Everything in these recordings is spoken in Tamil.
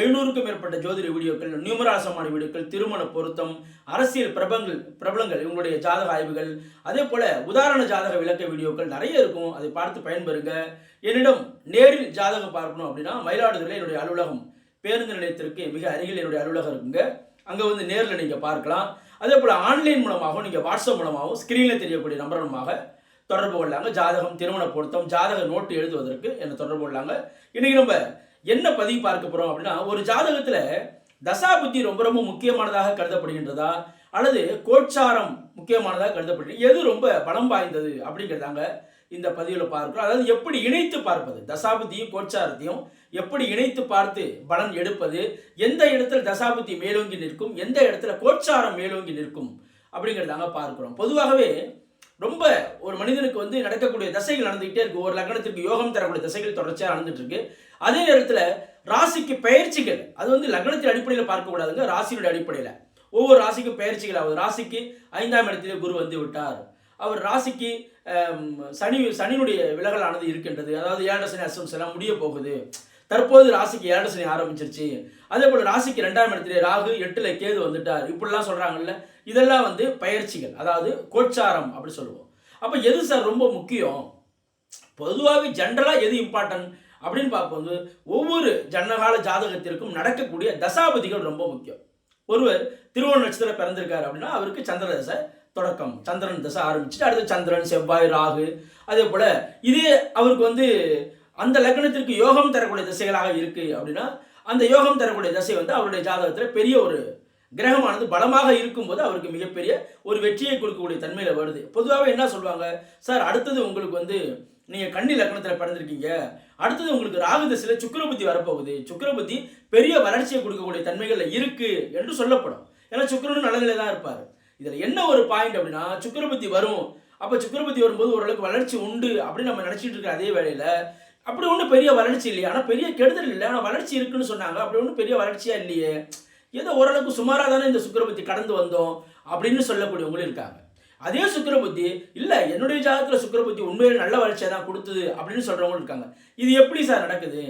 எழுநூறுக்கும் மேற்பட்ட ஜோதிட வீடியோக்கள் நியூமராசமான வீடியோக்கள் திருமண பொருத்தம் அரசியல் பிரபங்கள் பிரபலங்கள் இவங்களுடைய ஜாதக ஆய்வுகள் அதே போல உதாரண ஜாதக விளக்க வீடியோக்கள் நிறைய இருக்கும். அதை பார்த்து பயன்பெறுங்க. என்னிடம் நேரில் ஜாதகம் பார்க்கணும் அப்படின்னா மயிலாடுதுறையில் என்னுடைய அலுவலகம் பேருந்து நிலையத்திற்கு மிக அருகில் என்னுடைய அலுவலகம் இருக்குங்க. அங்கே வந்து நேரில் நீங்கள் பார்க்கலாம். அதே போல் ஆன்லைன் மூலமாகவும் நீங்கள் வாட்ஸ்அப் மூலமாகவும் ஸ்க்ரீனில் தெரியக்கூடிய நம்பர் மூலமாக தொடர்பு கொள்ளாங்க ஜாதகம் திருமண பொருத்தம் ஜாதக நோட்டு எழுதுவதற்கு என்னை தொடர்பு கொள்ளாங்க இன்றைக்கி நம்ம என்ன பதிவு பார்க்க போறோம் அப்படின்னா ஒரு ஜாதகத்துல தசாபுத்தி ரொம்ப ரொம்ப முக்கியமானதாக கருதப்படுகின்றதா அல்லது கோட்சாரம் முக்கியமானதாக கருதப்படுகிறது எது ரொம்ப பலம் வாய்ந்தது அப்படிங்கிறதாங்க இந்த பதிவில் பார்க்கிறோம். அதாவது எப்படி இணைத்து பார்ப்பது? தசாபுத்தியும் கோட்சாரத்தையும் எப்படி இணைத்து பார்த்து பலன் எடுப்பது? எந்த இடத்துல தசாபுத்தி மேலோங்கி நிற்கும்? எந்த இடத்துல கோட்சாரம் மேலோங்கி நிற்கும்? அப்படிங்கிறதாங்க பார்க்கிறோம். பொதுவாகவே ரொம்ப ஒரு மனிதனுக்கு வந்து நடக்கக்கூடிய தசைகள் நடந்துகிட்டே இருக்கு. ஒரு லக்னத்திற்கு யோகம் தரக்கூடிய தசைகள் தொடர்ச்சியாக நடந்துட்டு இருக்கு. அதே நேரத்தில் ராசிக்கு பயிற்சிகள் அது வந்து லக்னத்தின் அடிப்படையில் பார்க்கக்கூடாதுங்க ராசியினுடைய அடிப்படையில். ஒவ்வொரு ராசிக்கும் பயிற்சிகள் ஆகுது ராசிக்கு ஐந்தாம் இடத்திலே குரு வந்து விட்டார். அவர் ராசிக்கு சனி சனியினுடைய விலகலானது இருக்கின்றது. அதாவது ஏழரை சனி அசம்ஸ் எல்லாம் முடிய போகுது. தற்போது ராசிக்கு ஏழரை சனி ஆரம்பிச்சிருச்சு. அதே போல் ராசிக்கு ரெண்டாம் இடத்துல ராகு எட்டுல கேது வந்துட்டார். இப்படிலாம் சொல்கிறாங்கல்ல இதெல்லாம் வந்து பயிற்சிகள் அதாவது கோச்சாரம் அப்படி சொல்லுவோம். அப்போ எது சார் ரொம்ப முக்கியம்? பொதுவாகவே ஜென்ரலாக எது இம்பார்ட்டன்ட் அப்படின்னு பார்க்கும்போது ஒவ்வொரு ஜன்னகால ஜாதகத்திற்கும் நடக்கக்கூடிய தசாபதிகள் ரொம்ப முக்கியம். ஒருவர் திருவோண நட்சத்திரம் பிறந்திருக்காரு அப்படின்னா அவருக்கு சந்திர தசை தொடக்கம். சந்திரன் தசை ஆரம்பிச்சுட்டு அடுத்து சந்திரன் செவ்வாய் ராகு. அதே போல் இதே அவருக்கு வந்து அந்த லக்னத்திற்கு யோகம் தரக்கூடிய திசைகளாக இருக்கு அப்படின்னா அந்த யோகம் தரக்கூடிய திசை வந்து அவருடைய ஜாதகத்தில் பெரிய ஒரு கிரகமானது பலமாக இருக்கும்போது அவருக்கு மிகப்பெரிய ஒரு வெற்றியை கொடுக்கக்கூடிய தன்மையில் வருது. பொதுவாகவே என்ன சொல்லுவாங்க? சார் அடுத்தது உங்களுக்கு வந்து நீங்கள் கண்ணி லக்னத்தில் பிறந்திருக்கீங்க. அடுத்தது உங்களுக்கு ராகு திசையில் சுக்கரபுத்தி வரப்போகுது. சுக்கரபுத்தி பெரிய வளர்ச்சியை கொடுக்கக்கூடிய தன்மைகளில் இருக்கு என்று சொல்லப்படும். ஏன்னா சுக்கரனும் நல்ல தான் இருப்பார். இதில் என்ன ஒரு பாயிண்ட் அப்படின்னா சுக்கரபுத்தி வரும். அப்போ சுக்கரபுத்தி வரும்போது ஓரளவுக்கு வளர்ச்சி உண்டு அப்படின்னு நம்ம நினச்சிட்டு இருக்கிற அதே வேலையில் அப்படி ஒன்றும் பெரிய வளர்ச்சி இல்லையா. ஆனால் பெரிய கெடுதல் இல்லை. ஆனால் வளர்ச்சி இருக்குன்னு சொன்னாங்க. அப்படி ஒன்றும் பெரிய வளர்ச்சியாக இல்லையே. ஏதோ ஓரளவுக்கு சுமாராக தானே இந்த சுக்கிரபுத்தி கடந்து வந்தோம் அப்படின்னு சொல்லக்கூடியவங்களும் இருக்காங்க. அதே சுக்கிரபுத்தி இல்லை என்னுடைய ஜாதகத்தில் சுக்கிரபுத்தி உண்மையில நல்ல வளர்ச்சியை தான் கொடுத்தது அப்படின்னு சொல்கிறவங்களும் இருக்காங்க. இது எப்படி சார் நடக்குது?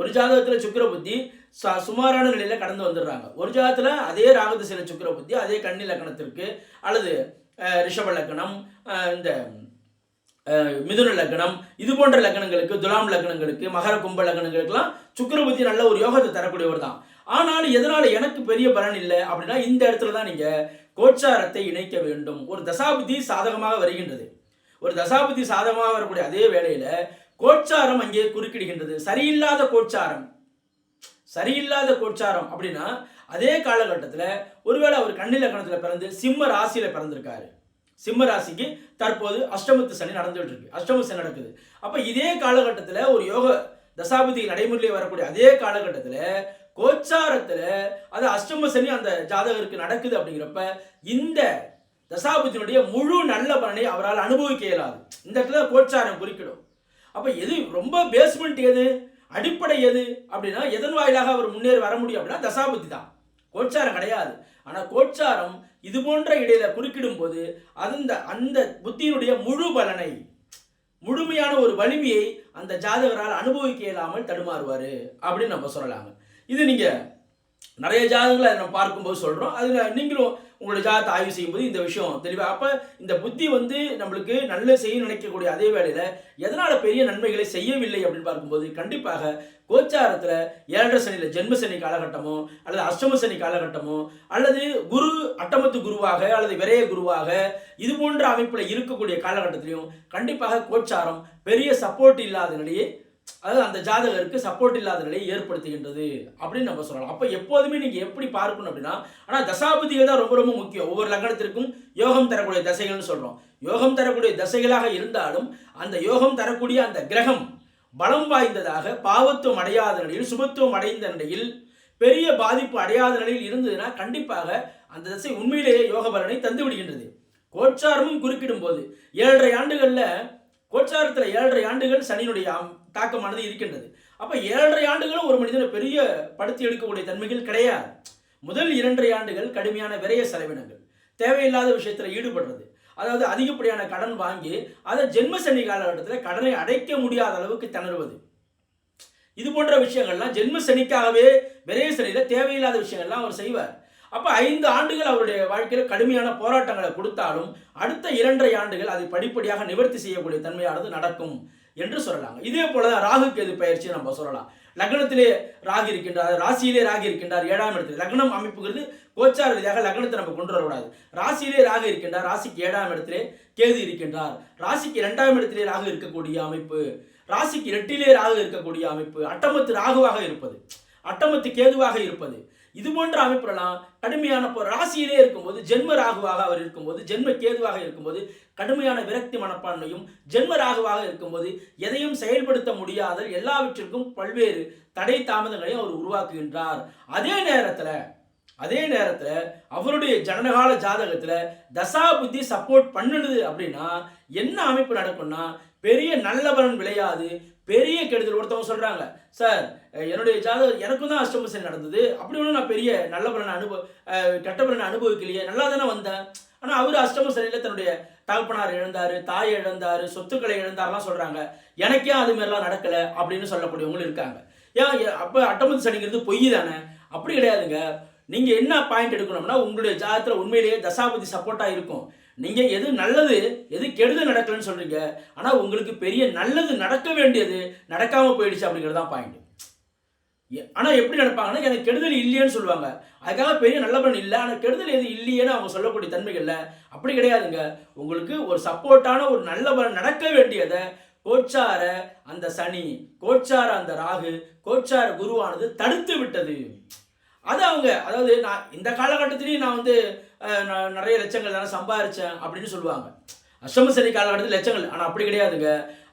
ஒரு ஜாதகத்தில் சுக்கிரபுத்தி ச சுமாரான நிலையில் கடந்து வந்துடுறாங்க. ஒரு ஜாதகத்தில் அதே ராகதிசையில் சுக்கிரபுத்தி அதே கண்ணி லக்கணத்திற்கு அல்லது ரிஷப லக்கணம் இந்த மிதுன லக்னம் இது போன்ற லக்னங்களுக்கு துலாம் லக்னங்களுக்கு மகர கும்ப லக்னங்களுக்கெல்லாம் சுக்கிரபுத்தி நல்ல ஒரு யோகத்தை தரக்கூடியவர் தான். ஆனாலும் எதனால் எனக்கு பெரிய பலன் இல்லை அப்படின்னா இந்த இடத்துல தான் நீங்கள் கோச்சாரத்தை இணைக்க வேண்டும். ஒரு தசாபதி சாதகமாக வருகின்றது. ஒரு தசாபதி சாதகமாக வரக்கூடிய அதே வேளையில் கோச்சாரம் அங்கே குறுக்கிடுகின்றது. சரியில்லாத கோச்சாரம். சரியில்லாத கோச்சாரம் அப்படின்னா அதே காலகட்டத்தில் ஒருவேளை அவர் கண்ணில கணத்தில் பிறந்து சிம்ம ராசியில் பிறந்திருக்காரு. சிம்ம ராசிக்கு தற்போது அஷ்டமத்து சனி நடந்துகிட்டு இருக்கு அஷ்டம சனி நடக்குது. அப்போ இதே காலகட்டத்தில் ஒரு யோக தசாபதி நடைமுறையில் வரக்கூடிய அதே காலகட்டத்தில் கோச்சாரத்தில் அது அஷ்டம சனி அந்த ஜாதகருக்கு நடக்குது அப்படிங்கிறப்ப இந்த தசாபதியினுடைய முழு நல்ல பலனை அவரால் அனுபவிக்க இயலாது. இந்த இடத்துல கோச்சாரம் குறிக்கிடும் அப்போ எது ரொம்ப பேஸ்மெண்ட் எது? அடிப்படை எது? அப்படின்னா எதன் வாயிலாக அவர் முன்னேறி வர முடியும் அப்படின்னா தசாபுத்தி தான். கோச்சாரம் கிடையாது. ஆனால் கோச்சாரம் இது போன்ற இடையில குறுக்கிடும் போது அந்த அந்த புத்தியினுடைய முழு பலனை முழுமையான ஒரு வலிமையை அந்த ஜாதகரால் அனுபவிக்க இயலாமல் தடுமாறுவார் அப்படின்னு நம்ம சொல்லலாங்க. இது நீங்கள் நிறைய ஜாதகங்களை நம்ம பார்க்கும்போது சொல்கிறோம் அதில் நீங்களும் உங்களோட ஜாதகத்தை ஆய்வு செய்யும்போது இந்த விஷயம் தெளிவாக அப்போ இந்த புத்தி வந்து நம்மளுக்கு நல்ல செய்ய நினைக்கக்கூடிய அதே வேளையில் எதனால் பெரிய நன்மைகளை செய்யவில்லை அப்படின்னு பார்க்கும்போது கண்டிப்பாக கோச்சாரத்தில் ஏழரை சனியில் ஜென்ம சனி காலகட்டமோ அல்லது அஷ்டம சனி காலகட்டமோ அல்லது குரு அட்டமத்து குருவாக அல்லது விரைய குருவாக இது போன்ற அமைப்பில் இருக்கக்கூடிய காலகட்டத்திலையும் கண்டிப்பாக கோச்சாரம் பெரிய சப்போர்ட் இல்லாத நிலையே அதாவது அந்த ஜாதகருக்கு சப்போர்ட் இல்லாத நிலையை ஏற்படுத்துகின்றது அப்படின்னு நம்ம சொல்லலாம். அப்போ எப்போதுமே நீங்கள் எப்படி பார்க்கணும் அப்படின்னா ஆனால் தசாபதிகள் தான் ரொம்ப ரொம்ப முக்கியம். ஒவ்வொரு லக்னத்திற்கும் யோகம் தரக்கூடிய தசைகள்னு சொல்கிறோம் யோகம் தரக்கூடிய தசைகளாக இருந்தாலும் அந்த யோகம் தரக்கூடிய அந்த கிரகம் பலம் வாய்ந்ததாக பாவத்துவம் அடையாத நிலையில் சுபத்துவம் அடைந்த நிலையில் பெரிய பாதிப்பு அடையாத நிலையில் இருந்ததுன்னா கண்டிப்பாக அந்த தசை உண்மையிலேயே யோக பலனை தந்து விடுகின்றது கோச்சாரமும் குறுக்கிடும் போது ஏழரை ஆண்டுகளில் கோச்சாரத்தில் ஏழரை ஆண்டுகள் சனியினுடைய தாக்கமானது இருக்கின்றது. அப்போ ஏழரை ஆண்டுகளும் ஒரு மனிதனை பெரிய படுத்தி எடுக்கக்கூடிய தன்மைகள் கிடையாது. முதல் இரண்டரை ஆண்டுகள் கடுமையான விரைய செலவினங்கள். தேவையில்லாத விஷயத்தில் ஈடுபடுறது. அதாவது அதிகப்படியான கடன் வாங்கி அதை ஜென்ம சனி காலகட்டத்தில் கடனை அடைக்க முடியாத அளவுக்கு திணறுவது. இது போன்ற விஷயங்கள்லாம் ஜென்ம சனிக்காகவே விரைய சனியில் தேவையில்லாத விஷயங்கள்லாம் அவர் செய்வார். அப்போ ஐந்து ஆண்டுகள் அவருடைய வாழ்க்கையில் கடுமையான போராட்டங்களை கொடுத்தாலும் அடுத்த இரண்டரை ஆண்டுகள் அதை படிப்படியாக நிவர்த்தி செய்யக்கூடிய தன்மையானது நடக்கும் என்று சொல்லலாம் இதே போல தான் ராகு கேது பயிற்சி நம்ம சொல்லலாம். லக்னத்திலே ராகு இருக்கின்றார் ராசியிலே ராகு இருக்கின்றார் ஏழாம் இடத்தில். லக்னம் அமைப்புங்கிறது கோச்சார ரீதியாக லக்னத்தை நம்ம கொண்டு வரக்கூடாது. ராசியிலே ராகு இருக்கின்றார் ராசிக்கு ஏழாம் இடத்திலே கேது இருக்கின்றார். ராசிக்கு இரண்டாம் இடத்திலே ராகு இருக்கக்கூடிய அமைப்பு ராசிக்கு எட்டிலே ராகு இருக்கக்கூடிய அமைப்பு அட்டமத்து ராகுவாக இருப்பது அட்டமத்து கேதுவாக இருப்பது இது போன்ற அமைப்புலாம் கடுமையான இப்போ ராசியிலே இருக்கும்போது ஜென்ம ராகுவாக அவர் இருக்கும்போது ஜென்ம கேதுவாக இருக்கும்போது கடுமையான விரக்தி மனப்பான்மையும் ஜென்ம ராகுவாக இருக்கும்போது எதையும் செயல்படுத்த முடியாத எல்லாவற்றிற்கும் பல்வேறு தடை தாமதங்களையும் அவர் உருவாக்குகின்றார். அதே நேரத்தில் அதே நேரத்தில் அவருடைய ஜனனகால ஜாதகத்தில் தசா புத்தி சப்போர்ட் பண்ணுது அப்படின்னா என்ன அமைப்பு நடக்கும்னா பெரிய நல்ல பலன் விளையாது பெரிய கெடுதல். ஒருத்தவங்க சொல்கிறாங்க சார் என்னுடைய ஜாதகம் எனக்கும் தான் அஷ்டம சனி நடந்தது. அப்படி ஒன்றும் நான் பெரிய நல்ல பலனை அனுபவ கெட்ட பலனை அனுபவிக்கலையே. நல்லா தானே வந்தேன். ஆனால் அவர் அஷ்டம சனியில் தன்னுடைய தகப்பனார் இழந்தாரு தாய் இழந்தார் சொத்துக்களை இழந்தாருலாம் சொல்கிறாங்க எனக்கே அது மாதிரிலாம் நடக்கல? அப்படின்னு சொல்லக்கூடியவங்களும் இருக்காங்க. ஏன் அப்போ அட்டமத்து சனிங்கிறது பொய் தானே? அப்படி கிடையாதுங்க. நீங்கள் என்ன பாயிண்ட் எடுக்கணும்னா உங்களுடைய ஜாதகத்தில் உண்மையிலேயே தசாபதி சப்போர்ட்டாக இருக்கும். நீங்கள் எது நல்லது எது கெடுதல் நடக்கலன்னு சொல்கிறீங்க ஆனால் உங்களுக்கு பெரிய நல்லது நடக்க வேண்டியது நடக்காமல் போயிடுச்சு அப்படிங்கிறது தான் பாயிண்ட் ஆனால் எப்படி நடப்பாங்கன்னா எனக்கு கெடுதல் இல்லையேன்னு சொல்லுவாங்க. அதுக்காக பெரிய நல்ல பலன் இல்லை. ஆனால் கெடுதல் எது இல்லையேன்னு அவங்க சொல்லக்கூடிய தன்மைகளில் அப்படி கிடையாதுங்க. உங்களுக்கு ஒரு சப்போர்ட்டான ஒரு நல்ல பலன் நடக்க வேண்டியதை கோச்சார அந்த சனி கோச்சார அந்த ராகு கோச்சார குருவானது தடுத்து விட்டது. அது அவங்க அதாவது நான் இந்த காலகட்டத்திலையும் நான் வந்து நிறைய லட்சங்கள் தானே சம்பாதிச்சேன் அப்படின்னு சொல்லுவாங்க. அஷ்டம சனி காலகட்டத்தில் லட்சங்கள் ஆனால் அப்படி கிடையாதுங்க.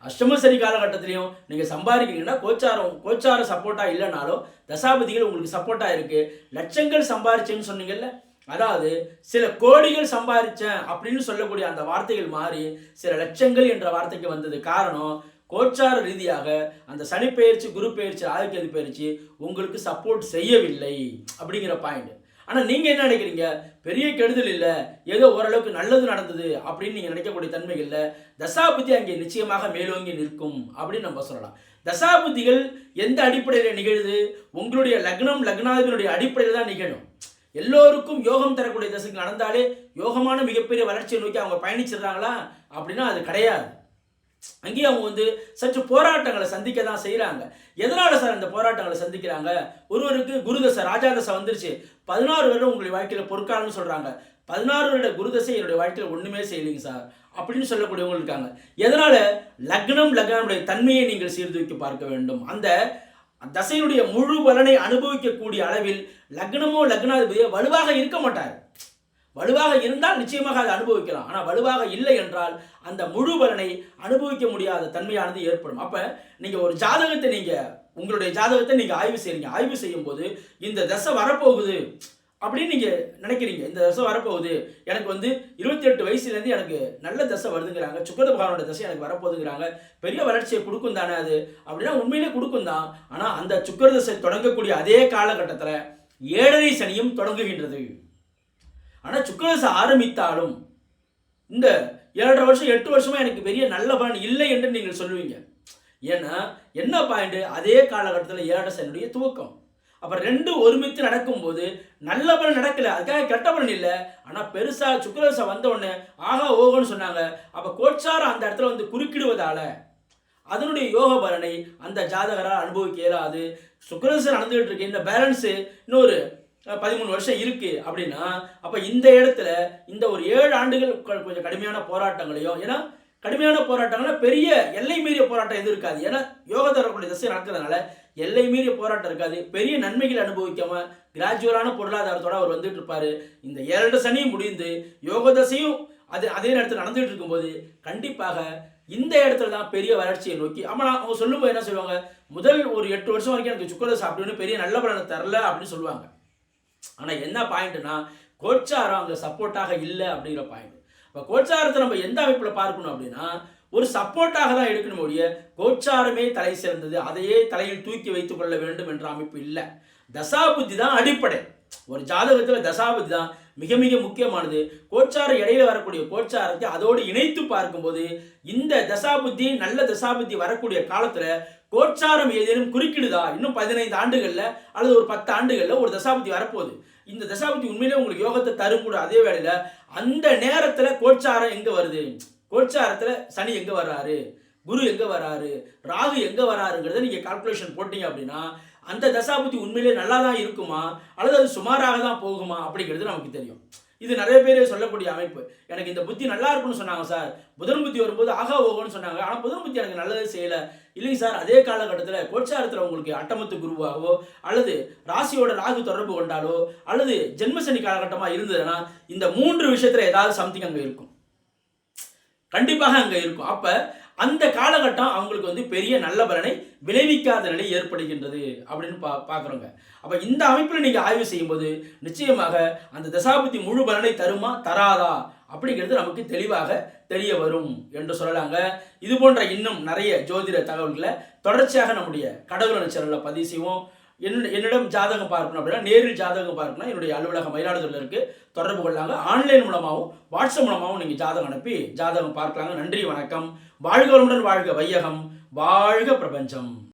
அஷ்டம சனி காலகட்டத்திலையும் நீங்கள் சம்பாதிக்கிறீங்கன்னா கோச்சாரம் கோச்சார சப்போர்ட்டாக இல்லைனாலும் தசாபதிகள் உங்களுக்கு சப்போர்ட்டாக இருக்குது லட்சங்கள் சம்பாரிச்சேன்னு சொன்னீங்கல்ல? அதாவது சில கோடிகள் சம்பாரித்தேன் அப்படின்னு சொல்லக்கூடிய அந்த வார்த்தைகள் மாறி சில லட்சங்கள் என்ற வார்த்தைக்கு வந்தது காரணம் கோச்சார ரீதியாக அந்த சனி பெயர்ச்சி குரு பெயர்ச்சி ஆதிக்கது பயிற்சி உங்களுக்கு சப்போர்ட் செய்யவில்லை. அப்படிங்கிற பாயிண்ட் ஆனால் நீங்கள் என்ன நினைக்கிறீங்க? பெரிய கெடுதல் இல்லை. ஏதோ ஓரளவுக்கு நல்லது நடந்தது அப்படின்னு நீங்கள் நினைக்கக்கூடிய தன்மைகளில் தசாபுத்தி அங்கே நிச்சயமாக மேலோங்கி நிற்கும் அப்படின்னு நம்ம சொல்லலாம். தசாபுத்திகள் எந்த அடிப்படையில் நிகழுது? உங்களுடைய லக்னம் லக்னாதிபதியுடைய அடிப்படையில் தான் நிகழும். எல்லோருக்கும் யோகம் தரக்கூடிய தசைக்கு நடந்தாலே யோகமான மிகப்பெரிய வளர்ச்சியை நோக்கி அவங்க பயணிச்சிடுறாங்களா? அப்படின்னா அது கிடையாது. அங்கேயும் அவங்க வந்து சற்று போராட்டங்களை சந்திக்க தான் செய்கிறாங்க எதனால் சார் இந்த போராட்டங்களை சந்திக்கிறாங்க? ஒருவருக்கு குருதசை ராஜாதசை வந்துருச்சு. பதினாறு வருடம் உங்களுடைய வாழ்க்கையில் பொற்காலம்னு சொல்கிறாங்க பதினாறு வருட குருதசை என்னுடைய வாழ்க்கையில் ஒன்றுமே செய்யலைங்க சார். அப்படின்னு சொல்லக்கூடியவங்க இருக்காங்க. எதனால்? லக்னம் லக்னனுடைய தன்மையை நீங்கள் சீர்தூக்கி பார்க்க வேண்டும். அந்த தசையினுடைய முழு பலனை அனுபவிக்கக்கூடிய அளவில் லக்னமோ லக்னாதிபதியோ வலுவாக இருக்க மாட்டார். வலுவாக இருந்தால் நிச்சயமாக அதை அனுபவிக்கலாம். ஆனால் வலுவாக இல்லை என்றால் அந்த முழு பலனை அனுபவிக்க முடியாத தன்மையானது ஏற்படும். அப்போ நீங்கள் ஒரு ஜாதகத்தை நீங்கள் உங்களுடைய ஜாதகத்தை நீங்கள் ஆய்வு செய்கிறீங்க ஆய்வு செய்யும் போது இந்த தசை வரப்போகுது அப்படின்னு நீங்கள் நினைக்கிறீங்க. இந்த தசை வரப்போகுது. எனக்கு வந்து இருபத்தி எட்டு வயசுலேருந்து எனக்கு நல்ல தசை வருதுங்கிறாங்க. சுக்கர பகவானோட தசை எனக்கு வரப்போகுதுங்கிறாங்க. பெரிய வளர்ச்சியை கொடுக்கும் தானே அது? அப்படின்னா உண்மையிலே கொடுக்கும் தான். ஆனால் அந்த சுக்கர தசை தொடங்கக்கூடிய அதே காலகட்டத்தில் ஏழரை சனியும் தொடங்குகின்றது. ஆனால் சுக்கரதசை ஆரம்பித்தாலும் இந்த ஏழரை வருஷம் எட்டு வருஷமாக எனக்கு பெரிய நல்ல பலன் இல்லை என்று நீங்கள் சொல்லுவீங்க. ஏன்னா என்ன பாயிண்ட் அதே காலகட்டத்தில் ஏழரை சனியுடைய துவக்கம். அப்போ ரெண்டு ஒருமித்து நடக்கும்போது நல்ல பலன் நடக்கல. அதுக்காக கெட்ட பலன் இல்லை. ஆனால் பெருசாக சுக்கரதசை வந்த உடனே ஆகா ஓகோன்னு சொன்னாங்க. அப்போ கோட்சாரம் அந்த இடத்துல வந்து குறுக்கிடுவதால் அதனுடைய யோக பலனை அந்த ஜாதகரால் அனுபவிக்க இயலாது. சுக்கரதசை நடந்துகிட்டு இருக்கு இந்த பேலன்ஸு இன்னொரு பதிமூணு வருஷம் இருக்கு அப்படின்னா அப்போ இந்த இடத்துல இந்த ஒரு ஏழு ஆண்டுகள் கொஞ்சம் கடுமையான போராட்டங்களையும் ஏன்னா கடுமையான போராட்டங்கள்னா பெரிய எல்லை மீறிய போராட்டம் எதுவும் இருக்காது. ஏன்னா யோகா தரக்கூடிய தசை நடக்கிறதுனால எல்லை மீறிய போராட்டம் இருக்காது. பெரிய நன்மைகள் அனுபவிக்காம கிராஜுவலான பொருளாதாரத்தோட அவர் வந்துட்டு இருப்பாரு. இந்த இரண்டு சனியும் முடிந்து யோக தசையும் அது அதே நேரத்தில் நடந்துகிட்டு இருக்கும்போது கண்டிப்பாக இந்த இடத்துல தான் பெரிய வளர்ச்சியை நோக்கி ஆமாம் அவங்க சொல்லும்போது என்ன சொல்லுவாங்க? முதல் ஒரு எட்டு வருஷம் வரைக்கும் எனக்கு சுக்கரதசை அப்படின்னு பெரிய நல்ல பலனை தரல அப்படின்னு சொல்லுவாங்க. ஆனால் என்ன பாயிண்ட்னா கோச்சாரம் அங்கே சப்போர்ட்டாக இல்லை அப்படிங்கிற பாயிண்ட். இப்போ கோச்சாரத்தை நம்ம எந்த அமைப்பில் பார்க்கணும் அப்படின்னா ஒரு சப்போர்ட்டாக தான் எடுக்கணும் ஒழிய கோச்சாரமே தலை சிறந்தது. அதையே தலையில் தூக்கி வைத்துக் கொள்ள வேண்டும் என்ற அமைப்பு இல்லை. தசாபுத்தி தான் அடிப்படை. ஒரு ஜாதகத்தில் தசாபதி தான் மிக மிக முக்கியமானது. கோச்சார இடையில வரக்கூடிய கோச்சாரத்தை அதோடு இணைத்து பார்க்கும்போது இந்த தசாபுத்தி நல்ல தசாபுத்தி வரக்கூடிய காலத்தில் கோச்சாரம் ஏதேனும் குறுக்கிடுதா? இன்னும் பதினைந்து ஆண்டுகளில் அல்லது ஒரு பத்து ஆண்டுகளில் ஒரு தசாபதி வரப்போகுது. இந்த தசாபதி உண்மையிலே உங்களுக்கு யோகத்தை தரும் கூட அதே வேளையில் அந்த நேரத்தில் கோச்சாரம் எங்கே வருது? கோச்சாரத்தில் சனி எங்கே வர்றாரு? குரு எங்கே வராரு ராகு எங்கே வராருங்கிறத நீங்கள் கால்குலேஷன் போட்டீங்க அப்படின்னா அந்த தசாபுத்தி உண்மையிலே நல்லா தான் இருக்குமா? அல்லது அது சுமாராக தான் போகுமா? அப்படிங்கிறது நமக்கு தெரியும். இது நிறைய பேர் சொல்லக்கூடிய அமைப்பு. எனக்கு இந்த புத்தி நல்லா இருக்குன்னு சொன்னாங்க சார். புதன் புத்தி வரும்போது ஆகா ஓகோன்னு சொன்னாங்க. ஆனால் புதன் புத்தி எனக்கு நல்லது செய்யலை. இல்லைங்க சார் அதே காலகட்டத்தில் கோட்சாரத்தில் உங்களுக்கு அட்டமத்து குருவாகவோ அல்லது ராசியோட ராகு தொடர்பு கொண்டாலோ அல்லது ஜென்மசனி காலகட்டமாக இருந்ததுன்னா இந்த மூன்று விஷயத்தில் ஏதாவது சம்திங் அங்கே இருக்கும். கண்டிப்பாக அங்கே இருக்கும். அப்போ அந்த காலகட்டம் அவங்களுக்கு வந்து பெரிய நல்ல பலனை விளைவிக்காத நிலை ஏற்படுகின்றது அப்படின்னு பா பார்க்குறோங்க அப்போ இந்த அமைப்பில் நீங்கள் ஆய்வு செய்யும்போது நிச்சயமாக அந்த தசாபுத்தி முழு பலனை தருமா தராதா? அப்படிங்கிறது நமக்கு தெளிவாக தெரிய வரும் என்று சொல்லலாங்க. இது போன்ற இன்னும் நிறைய ஜோதிட தகவல்களை தொடர்ச்சியாக நம்முடைய கடவுள் சேனலில் பதிவு செய்வோம். என்ன என்னிடம் ஜாதகம் பார்க்கணும் அப்படின்னா நேரில் ஜாதகம் பார்க்கணும் என்னுடைய அலுவலகம் மயிலாடுதுறையில் இருக்கு. தொடர்பு கொள்ளாங்க. ஆன்லைன் மூலமாகவும் வாட்ஸ்அப் மூலமாகவும் நீங்கள் ஜாதகம் அனுப்பி ஜாதகம் பார்க்கலாங்க. நன்றி வணக்கம். வாழ்க வளமுடன் வாழ்க வையகம். வாழ்க பிரபஞ்சம்.